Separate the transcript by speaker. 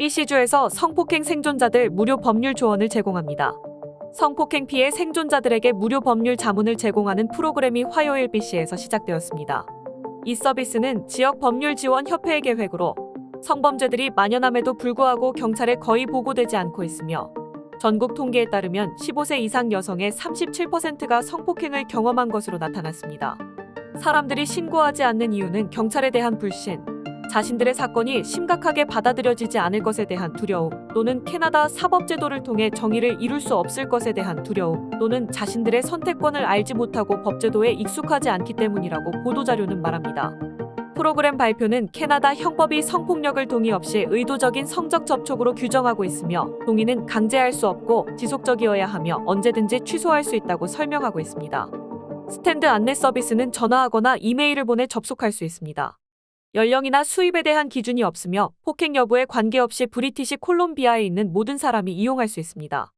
Speaker 1: BC주에서 성폭행 생존자들 무료 법률 조언을 제공합니다. 성폭행 피해 생존자들에게 무료 법률 자문을 제공하는 프로그램이 화요일 BC에서 시작되었습니다. 이 서비스는 지역 법률 지원 협회의 계획으로 성범죄들이 만연함에도 불구하고 경찰에 거의 보고되지 않고 있으며 전국 통계에 따르면 15세 이상 여성의 37%가 성폭행을 경험한 것으로 나타났습니다. 사람들이 신고하지 않는 이유는 경찰에 대한 불신, 자신들의 사건이 심각하게 받아들여지지 않을 것에 대한 두려움, 또는 캐나다 사법제도를 통해 정의를 이룰 수 없을 것에 대한 두려움, 또는 자신들의 선택권을 알지 못하고 법제도에 익숙하지 않기 때문이라고 보도자료는 말합니다. 프로그램 발표는 캐나다 형법이 성폭력을 동의 없이 의도적인 성적 접촉으로 규정하고 있으며 동의는 강제할 수 없고 지속적이어야 하며 언제든지 취소할 수 있다고 설명하고 있습니다. 스탠드 안내 서비스는 전화하거나 이메일을 보내 접속할 수 있습니다. 연령이나 수입에 대한 기준이 없으며 폭행 여부에 관계없이 브리티시 콜롬비아에 있는 모든 사람이 이용할 수 있습니다.